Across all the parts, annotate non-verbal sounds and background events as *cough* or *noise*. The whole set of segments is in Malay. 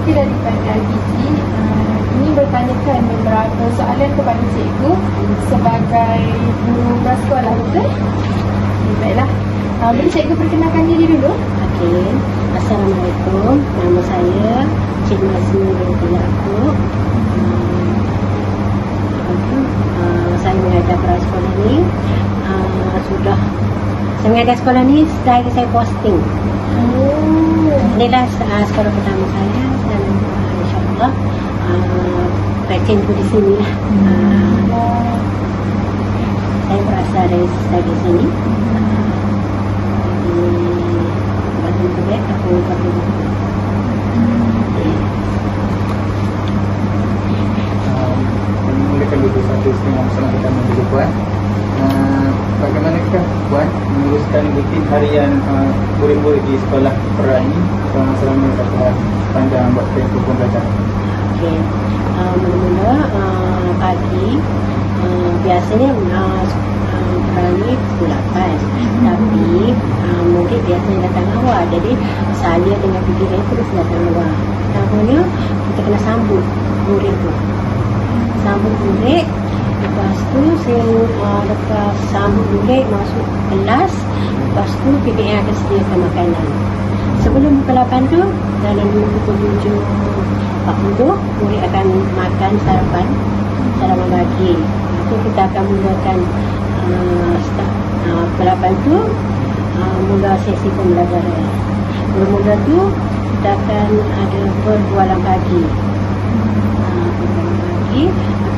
Wati daripada Gizi uh, Ini bertanyakan beberapa soalan kepada cikgu Sebagai guru prasekolah, betul? Okay, baiklah uh, Boleh cikgu perkenalkan diri dulu? Okey. Assalamualaikum. Nama saya Cik Nazmi binti Yaakob. Tu? Uh, saya mengajar prasekolah ni uh, sudah saya mengajar sekolah ni sehari saya posting. Oh Inilah uh, sekolah pertama saya dan uh, passion tu di sini lah. Uh, saya berasal dari, dari sini. Uh, di Batu Kebek, aku Batu Kebek. memulakan dulu satu setengah masalah pertama dulu Puan uh, Bagaimanakah Puan rutin harian uh, murid-murid di sekolah Perak ini uh, selama kata sepanjang buat tempoh pembelajaran Okey. Uh, mula-mula uh, pagi uh, biasanya uh, uh, berani pukul 8 tapi uh, murid biasanya datang awal. Jadi saya dengan pikiran terus datang awal. Pertamanya kita kena sambut murid tu. Sambut murid lepas tu saya uh, lepas sambut murid masuk kelas lepas tu PPM akan sediakan makanan. Sebelum pukul 8 tu dalam pukul 7 40 murid akan makan sarapan sarapan pagi itu kita akan mulakan uh, start uh, pukul 8 tu uh, mula sesi pembelajaran. Mula-mula tu kita akan ada perbualan pagi. Uh, perbualan pagi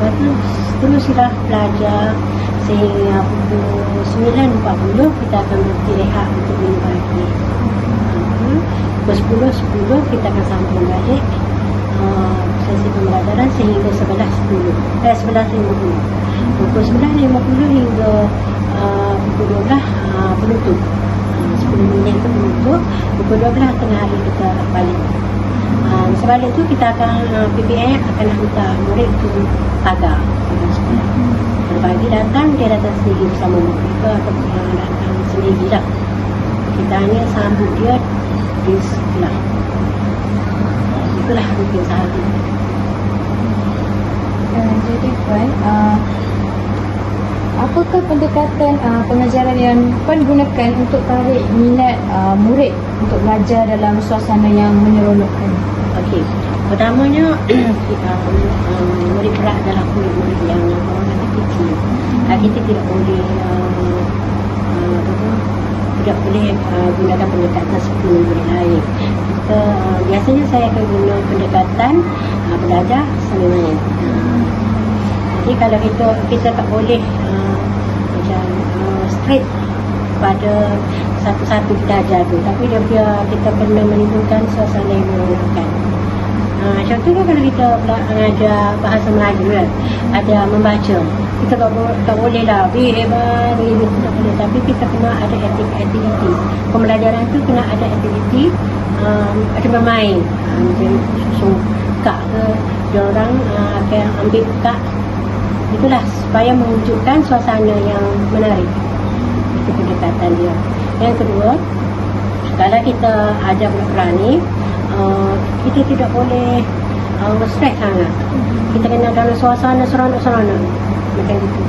lepas tu teruslah belajar sehingga pukul 9.40 kita akan beristirahat untuk minum pagi uh, pukul 10.10 kita akan sambung balik uh, sesi pembelajaran sehingga 11.10 eh 11.50 pukul 9.50 hingga uh, pukul 12 uh, penutup. Uh, 10 minit tu penutup. Pukul 12 tengah hari kita balik sebalik tu kita akan uh, PPM akan hantar murid tu pagar. Pagar datang dia datang sendiri bersama murid ke ataupun yang datang sendiri lah. Kita hanya sambut dia di sekolah itulah rutin sehari uh, Jadi Puan uh, Apakah pendekatan uh, pengajaran yang Puan gunakan untuk tarik minat uh, murid Untuk belajar dalam suasana yang menyeronokkan? Okey. Pertamanya *clears throat* um, murid perak adalah murid-murid yang orang kecil. Uh, kita tidak boleh uh, uh, tidak boleh uh, gunakan pendekatan seperti murid lain. Kita uh, biasanya saya akan guna pendekatan uh, belajar main. Uh, jadi kalau kita kita tak boleh uh, macam uh, straight pada satu-satu kita ajar tu tapi dia biar kita kena menimbulkan suasana yang menyenangkan. Ha, contohnya kalau kita mengajar bahasa Melayu kan, ada membaca. Kita tak, tak boleh lah, weh hebat, weh hebat, tak boleh. Tapi kita kena ada akti- aktiviti. Pembelajaran tu kena ada aktiviti, um, ada bermain. Ha, macam susun kak ke, orang uh, akan ambil kak. Itulah supaya mewujudkan suasana yang menarik. Itu pendekatan dia. Yang kedua, kalau kita ajar budak-budak ni uh, kita tidak boleh uh, stres sangat. Kita kena dalam suasana seronok-seronok. Macam itu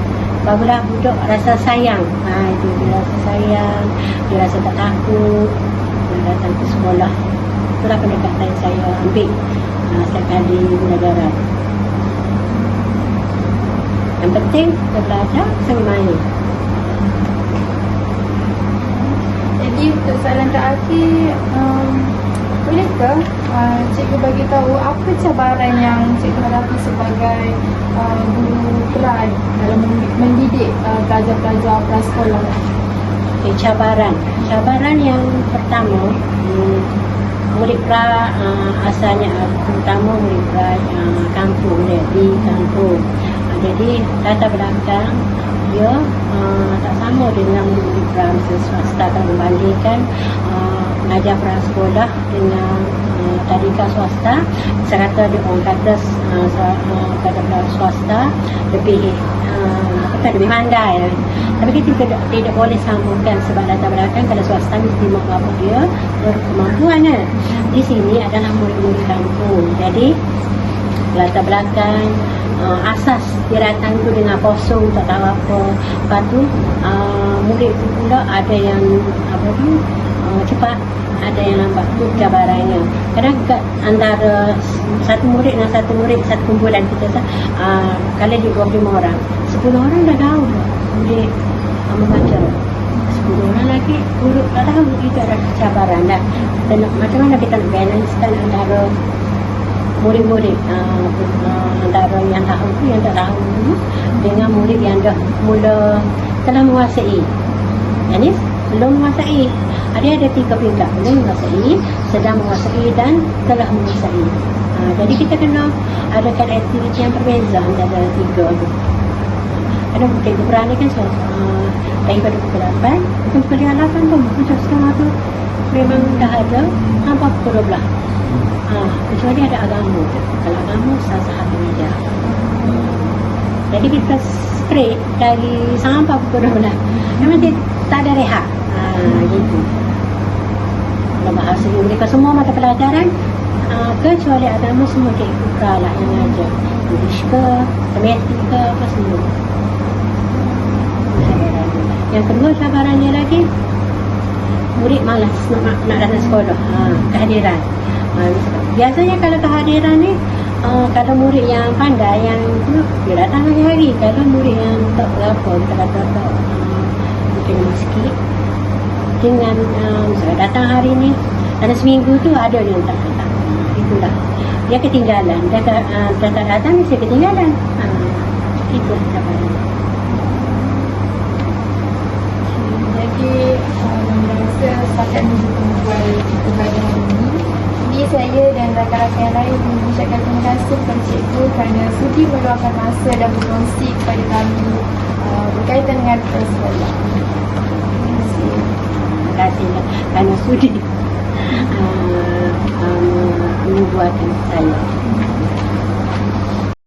barulah budak rasa sayang. Ha, itu dia rasa sayang dia rasa tak takut. Dia datang ke sekolah. Itulah pendekatan saya ambil uh, setiap kali belajar yang penting kita belajar sambil main. Jadi untuk soalan terakhir um, Bolehkah uh, cikgu bagi tahu apa cabaran yang cikgu hadapi sebagai uh, guru peran dalam mend- mendidik uh, pelajar-pelajar prasekolah? Okay, cabaran. Cabaran yang pertama, hmm, murid pra uh, asalnya uh, terutama murid pra uh, kampung di kampung. Uh, jadi latar belakang dia uh, tak sama dengan murid pra swasta kalau membandingkan uh, mengajar pra sekolah dengan uh, tadika swasta. Saya kata dia orang kata uh, sa- uh, pada pra swasta lebih uh, kan lebih pandai tapi kita tidak, tidak boleh sambungkan sebab latar belakang kalau swasta mesti mak bapak dia berkemampuan kan di sini adalah murid-murid kampung. Jadi latar belakang uh, asas dia datang tu dengan kosong tak tahu apa. Lepas tu uh, murid pula ada yang apa tu cepat ada yang lambat tu cabarannya. Kadang antara satu murid dengan satu murid satu kumpulan kita uh, kalau di 25 orang 10 orang dah tahu murid uh, membaca. 10 orang lagi guru tak tahu itu ada cabaran dah. Dan macam mana kita nak balancekan antara murid-murid uh, uh, antara yang tahu tu yang tak tahu dengan murid yang dah mula telah menguasai. Ni belum menguasai ada ada tiga peringkat belum menguasai sedang menguasai dan telah menguasai uh, jadi kita kena adakan aktiviti yang berbeza antara tiga tu ada cikgu berani kan so, uh, daripada pukul 8 pukul 8 tu macam setengah tu memang dah ada sampai pukul 12 Ah, kecuali ada agama. Kalau agama sah-sah saja. Jadi kita straight dari sampai pukul 12. Memang dia tak ada rehat. Ah, gitu. Kalau bahasa mereka semua mata pelajaran ah, kecuali agama semua cikgu lah yang ajar. English ke, tematik ke, apa semua. Yang kedua cabarannya lagi murid malas nak, nak datang sekolah. Ha, kehadiran. Ha, biasanya kalau kehadiran ni uh, kalau murid yang pandai yang tu dia datang hari-hari kalau murid yang tak berapa kita kata tak uh, mungkin sikit dengan uh, datang hari ni dalam seminggu tu ada yang tak datang uh, itulah dia ketinggalan dia, tak- uh, dia tak datang mesti ketinggalan uh, itulah cabaran Jadi um, ini. Jadi saya dan rakan-rakan yang lain mengucapkan terima kasih kepada cikgu kerana sudi meluangkan masa dan berkongsi kepada kami uh, berkaitan dengan sekolah. Terima kasih. terima kasih lah kerana sudi uh, *laughs* membuatkan saya